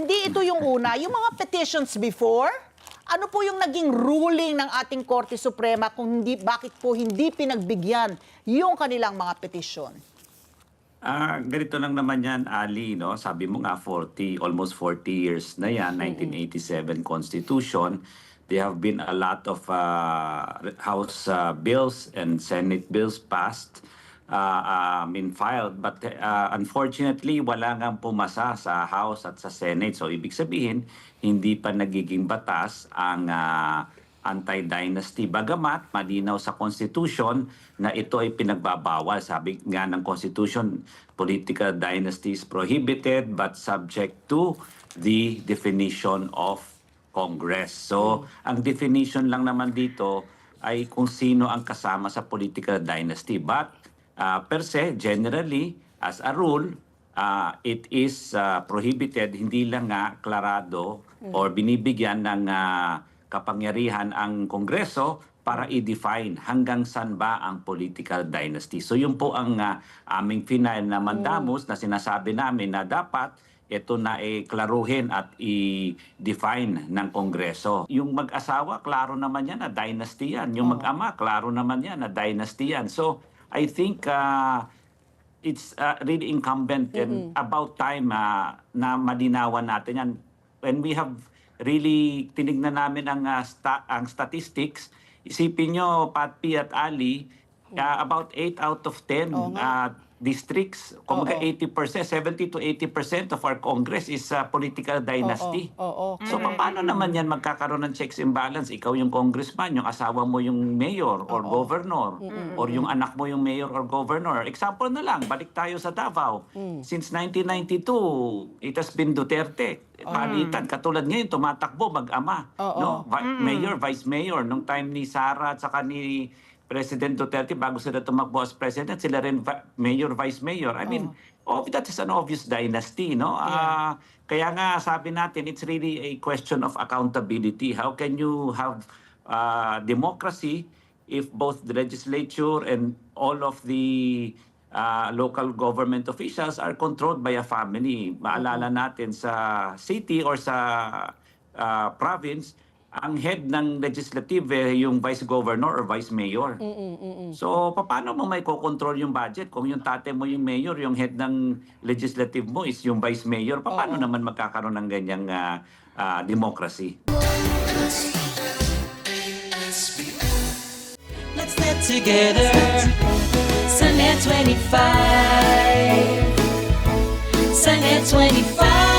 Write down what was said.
Hindi ito yung una. Yung mga petitions before, ano po yung naging ruling ng ating Korte Suprema kung hindi, bakit po hindi pinagbigyan yung kanilang mga petisyon? Ah, ganito lang naman yan, Ali, no? Sabi mo nga 40, almost 40 years na yan, 1987 Constitution. There have been a lot of uh, House uh, bills and Senate bills passed uh, um, in filed but uh, unfortunately wala nga pumasa sa House at sa Senate. So ibig sabihin hindi pa nagiging batas ang uh, anti-dynasty. Bagamat malinaw sa Constitution na ito ay pinagbabawal. Sabi nga ng Constitution, political dynasty is prohibited but subject to the definition of Congress. So, ang definition lang naman dito ay kung sino ang kasama sa political dynasty. But uh, per se, generally, as a rule, uh, it is uh, prohibited, hindi lang nga klarado or binibigyan ng uh, kapangyarihan ang Kongreso para i-define hanggang saan ba ang political dynasty. So yun po ang uh, aming final na mandamus na sinasabi namin na dapat ito na eh, klaruhin at i-define ng Kongreso. Yung mag-asawa, klaro naman yan na dynasty yan. Yung mag-ama, klaro naman yan na dynasty yan. So I think uh, it's uh, really incumbent and about time uh, na malinawan natin yan. When we have really tinignan namin ang, uh, sta- ang statistics, isipin nyo, Pat P at Ali, uh, about 8 out of 10 Oo nga. uh, districts, kung Oo. 80%, 70 to 80% of our Congress is uh, political dynasty. Oo, oo. So paano naman yan magkakaroon ng checks and balance? Ikaw yung congressman, yung asawa mo yung mayor or governor, or yung anak mo yung mayor or governor. Example na lang, balik tayo sa Davao. Since 1992, it has been Duterte. Palitan, katulad ngayon, tumatakbo mag-ama. Oo. No? Vi- Mayor, vice mayor, nung time ni Sara at saka ni President Duterte, bago sila tumakbo as president, sila rin mayor, vice mayor. I mean, oh, that is an obvious dynasty, no? Ah, kaya nga sabi natin, it's really a question of accountability. How can you have uh, democracy if both the legislature and all of the uh, local government officials are controlled by a family? Maalala natin sa city or sa uh, province, ang head ng legislative eh, yung vice governor or vice mayor. So, paano mo may kokontrol yung budget kung yung tate mo yung mayor, yung head ng legislative mo is yung vice mayor? Paano naman magkakaroon ng ganyang ah, ah, democracy? Let's get together. Sunday 25. Sunday 25.